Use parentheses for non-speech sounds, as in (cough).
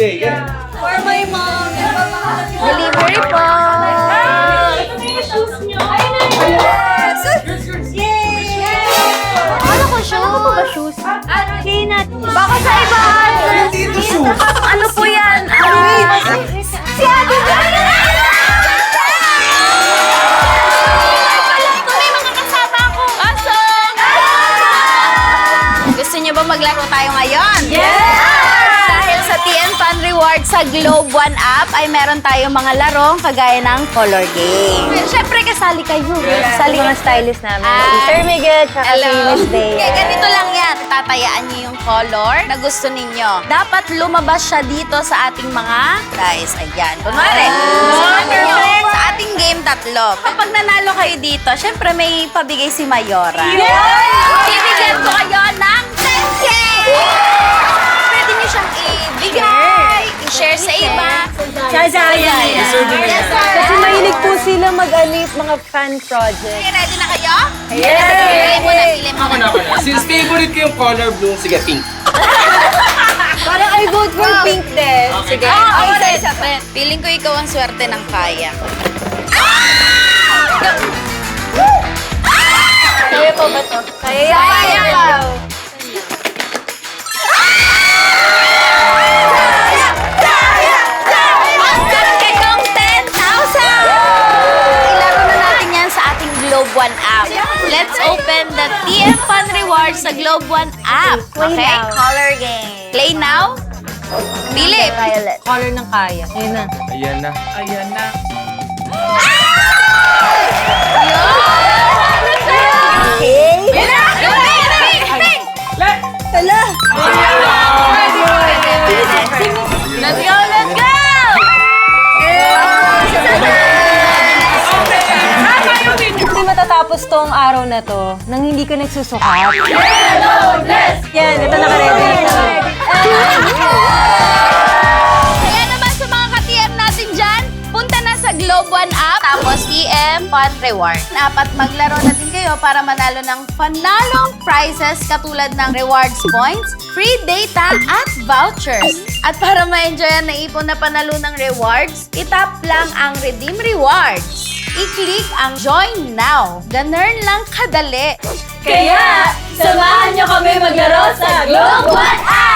Day. Yeah. For my mom. Delivery po. Ay, ito shoes nyo. Ay, na Yes! Yay! Ano ko shoes? Ano ko ba shoes? Ano? Peanut. Baka sa iba. Hindi ito shoes. Ano po yan? Ano? Ah. Si Ate Gusto niyo ba maglaro tayo ngayon? Yes! Sa TN Fun Rewards sa Globe One app ay meron tayong mga larong kagaya ng color game. Siyempre kasali kayo. Kasali mga stylist namin. Ah. Si Sir Miguel, tsaka si Miss Day. Okay, ganito lang yan. Tatayaan niyo yung color na gusto ninyo. Dapat lumabas siya dito sa ating mga guys. Ayan. Kunwari, sumahan ninyo sa ating game tatlo. Kapag nanalo kayo dito, syempre may pabigay si Mayora. Bibigyan Chajaya. Yes, sir. Kasi mahilig po sila mag-alip mga fan project. Okay, ready na kayo? Yes! Pili mo na, pili mo Ako na, ako na. Since favorite ko yung color blue, sige, pink. (laughs) Parang I vote for pink din. Sige. Ah, ako okay, rin. isa pa. Feeling ko ikaw ang swerte ng kaya. Kaya po ba to? Kaya Kaya yan. Globe One app. Let's open the TM Fun Rewards sa Globe One app. Play Okay? Color game. Play now? Philip. Violet. Color ng kaya. Ayun na. Ayan na. Ayan na. Okay. Hindi matatapos tong araw na to nang hindi ka nagsusukat. Yellow dress! Yan, ito nakaredy. Kaya naman sa mga ka-TM natin dyan, punta na sa Globe One app, tapos TM Fun Reward. Dapat maglaro na din kayo para manalo ng panalong prizes katulad ng rewards points, free data, at vouchers. At para ma-enjoy ang naipon na panalo ng rewards, itap lang ang Redeem Rewards. I-click ang Join Now. Ganun lang kadali. Kaya, samahan nyo kami maglaro sa Globe One App!